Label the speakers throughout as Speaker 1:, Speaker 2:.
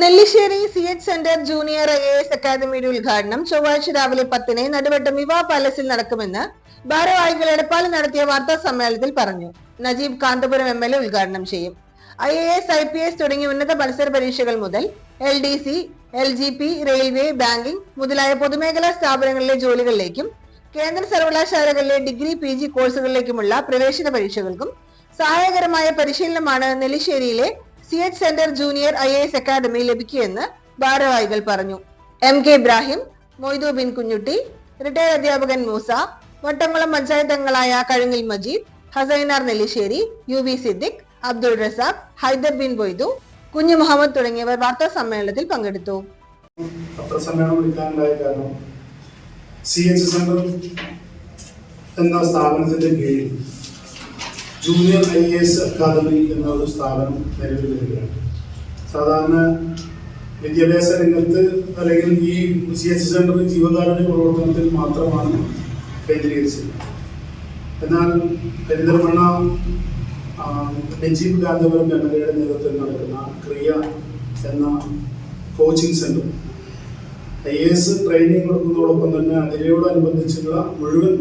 Speaker 1: Nellissery C H center junior I A S അക്കാദമിയുടെ ഉദ്ഘാടനം ചൊവ്വാഴ്ച രാവിലെ പത്തിന് നടുവട്ടം വിവാഹ പാലസിൽ നടക്കുമെന്ന് ഭാരവാഹികൾ എടപ്പാളിൽ നടത്തിയ വാർത്താ സമ്മേളനത്തിൽ പറഞ്ഞു. Najeeb Kanthapuram M L A ഉദ്ഘാടനം ചെയ്യും. I A S I P S തുടങ്ങിയ ഉന്നത മത്സര പരീക്ഷകൾ മുതൽ L D C L G P railway banking മുതലായ പൊതുമേഖലാ സ്ഥാപനങ്ങളിലെ ജോലികളിലേക്കും കേന്ദ്ര സർവകലാശാലകളിലെ ഡിഗ്രി പി ജി കോഴ്സുകളിലേക്കുമുള്ള പ്രവേശന പരീക്ഷകൾക്കും സഹായകരമായ പരിശീലനമാണ് നെല്ലിശ്ശേരിയിലെ C H center junior I S academy ലഭിക്കുമെന്ന് ഭാരവാഹികൾ പറഞ്ഞു. M K Ibrahim Moidu bin Kunhutty retired അധ്യാപകൻ മൂസ വട്ടംകുളം പഞ്ചായത്ത് അംഗങ്ങളായ കഴുങ്ങിൽ മജീദ് ഹസൈനാർ നെല്ലിശ്ശേരി യു വി സിദ്ദിഖ് അബ്ദുൾ റസാഖ് ഹൈദർ ബിൻ ബൊയ്തു കുഞ്ഞു മുഹമ്മദ് തുടങ്ങിയവർ വാർത്താ സമ്മേളനത്തിൽ പങ്കെടുത്തു.
Speaker 2: സി എച്ച് സെന്റർ എന്ന സ്ഥാപനത്തിന്റെ കീഴിൽ junior I A S academy എന്ന ഒരു സ്ഥാപനം നിലവിൽ വരികയാണ്. സാധാരണ വിദ്യാഭ്യാസ രംഗത്ത് അല്ലെങ്കിൽ ഈ സി എസ് സെന്റർ ജീവകാരുണ്യ പ്രവർത്തനത്തിൽ മാത്രമാണ് കേന്ദ്രീകരിച്ചത്. എന്നാൽ പെരിന്തൽമണ്ണ നജീബ് ഗാന്ധപുരം എം എൽ എയുടെ നേതൃത്വത്തിൽ നടക്കുന്ന ക്രിയ എന്ന coaching center I A S training കൊടുക്കുന്നതോടൊപ്പം തന്നെ അതിനോടനുബന്ധിച്ചുള്ള മുഴുവൻ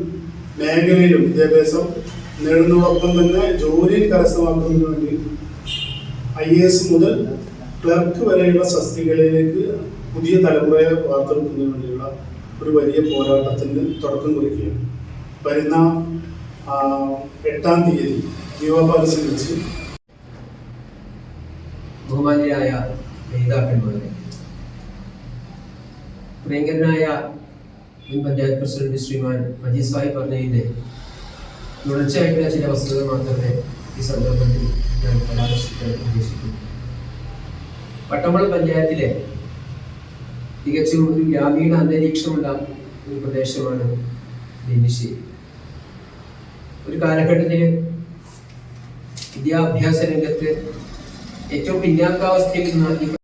Speaker 2: മേഖലയിലും വിദ്യാഭ്യാസം നേടുന്നതോടൊപ്പം തന്നെ ജോലിയിൽ കരസ്ഥമാക്കുന്നതിന് വേണ്ടി ഐ എ എസ് മുതൽ ക്ലർക്ക് വരെയുള്ള സസ്തികളിലേക്ക് പുതിയ തലമുറയെ വാർത്തെടുക്കുന്നതിന് വേണ്ടിയുള്ള ഒരു വലിയ പോരാട്ടത്തിന് തുടക്കം കുറിക്കുകയാണ്. വരുന്ന എട്ടാം തീയതി യുവ വെച്ച്
Speaker 3: ബഹുമാന്യരായ നേതാക്കന്മാരെ പ്രിയങ്കരനായ മുൻ പഞ്ചായത്ത് പ്രസിഡന്റ് ശ്രീമാൻ മജീദ് സാഹിബ് പറഞ്ഞതിന്റെ തുടർച്ചയായിട്ടുള്ള ചില വസ്തുതകൾ മാത്രമേ ഈ സന്ദർഭത്തിൽ ഞാൻ പരാമർശിക്കാൻ ഉദ്ദേശിക്കുന്നു. പട്ടമ്പള പഞ്ചായത്തിലെ തികച്ചും ഒരു ഗ്രാമീണ അന്തരീക്ഷമുള്ള ഒരു പ്രദേശമാണ് നെല്ലിശ്ശേരി ഒരു കാലഘട്ടത്തിൽ വിദ്യാഭ്യാസ രംഗത്ത് ഏറ്റവും പിന്നാക്കാവസ്ഥയിൽ നിന്ന് ഈ